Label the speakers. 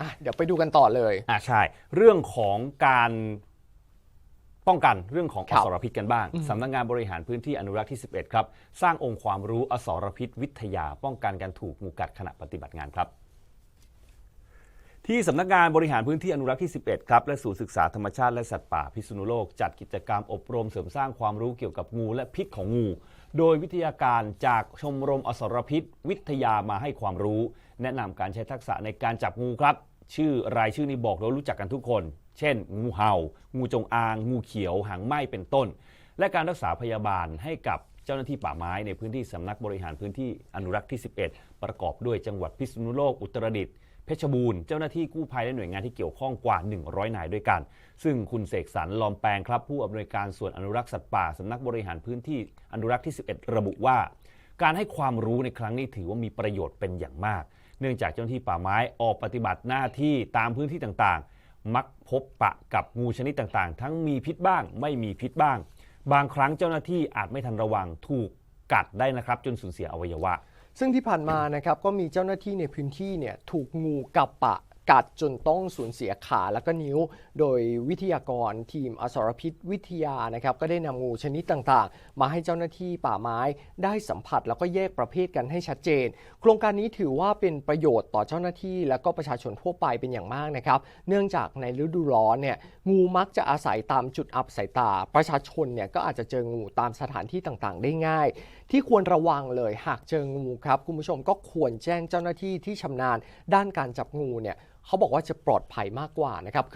Speaker 1: อะเดี๋ยวไปดูกันต่อเลย
Speaker 2: อ่าใช่ เรื่องของการป้องกันเรื่องของ
Speaker 1: ค
Speaker 2: อ
Speaker 1: รับ
Speaker 2: สรพิษกันบ้างสำนักงานบริหารพื้นที่อนุรักษ์ที่ 11 ครับ สร้างองค์ความรู้อสรพิษวิทยา ป้องกันการถูกงูกัดขณะปฏิบัติงานครับที่สำนักงานบริหารพื้นที่อนุรักษ์ที่ 11 ครับ และศูนย์ศึกษาธรรมชาติและสัตว์ป่าพิษณุโลก จัดกิจกรรมอบรมเสริมสร้างความรู้เกี่ยวกับงูและพิษของงู โดยวิทยาการจากชมรมอสรพิษ วิทยามาให้ความรู้ แนะนำการใช้ทักษะในการจับงูครับ ชื่อรายชื่อนี้บอกเรารู้จักกันทุกคน เช่น งูเห่า งูจงอาง งูเขียว หางไหม้เป็นต้น และการรักษาพยาบาลให้กับ เจ้าหน้าที่ป่าไม้ในพื้นที่สำนักบริหารพื้นที่อนุรักษ์ที่ 11 ประกอบด้วยจังหวัดพิษณุโลกอุตรดิตถ์เพชรบูรณ์เจ้าหน้าที่กู้ภัยและหน่วยงานที่เกี่ยวข้องกว่า 100 นายด้วยกัน ซึ่งคุณเสกสรรลอมแปลงครับ ผู้อำนวยการส่วนอนุรักษ์สัตว์ป่าสำนักบริหารพื้นที่อนุรักษ์ที่ 11 ระบุว่า การให้ความรู้ในครั้งนี้ถือว่ามีประโยชน์เป็นอย่างมาก เนื่องจากเจ้าหน้าที่ป่าไม้ออกปฏิบัติหน้าที่ตามพื้นที่ต่างๆ มักพบปะกับงูชนิดต่างๆ ทั้งมีพิษบ้าง ไม่มีพิษบ้าง บางครั้งเจ้าหน้าที่อาจไม่ทันระวังถูกกัดได้นะครับ จนสูญเสียอวัยวะ
Speaker 1: ซึ่งที่ผ่านมานะครับก็มีเจ้าหน้าที่ในพื้นที่เนี่ยถูกงูกับปะ กัดจนต้องสูญเสียขาและก็นิ้ว โดยวิทยากรทีมอสรพิษวิทยานะครับก็ได้นำงูชนิดต่างๆ มาให้เจ้าหน้าที่ป่าไม้ได้สัมผัสแล้วก็แยกประเภทกันให้ชัดเจน โครงการนี้ถือว่าเป็นประโยชน์ต่อเจ้าหน้าที่ และก็ประชาชนทั่วไปเป็นอย่างมากนะครับ เนื่องจากในฤดูร้อนเนี่ยงูมักจะอาศัยตามจุดอับสายตา ประชาชนเนี่ยก็อาจจะเจองูตามสถานที่ต่างๆ ได้ง่าย ที่ควรระวังเลยหากเจองูครับคุณผู้ชมก็ควรแจ้งเจ้าหน้าที่ที่ชำนาญด้านการจับงูเนี่ย เขาบอกว่าจะปลอดภัยมากกว่านะครับ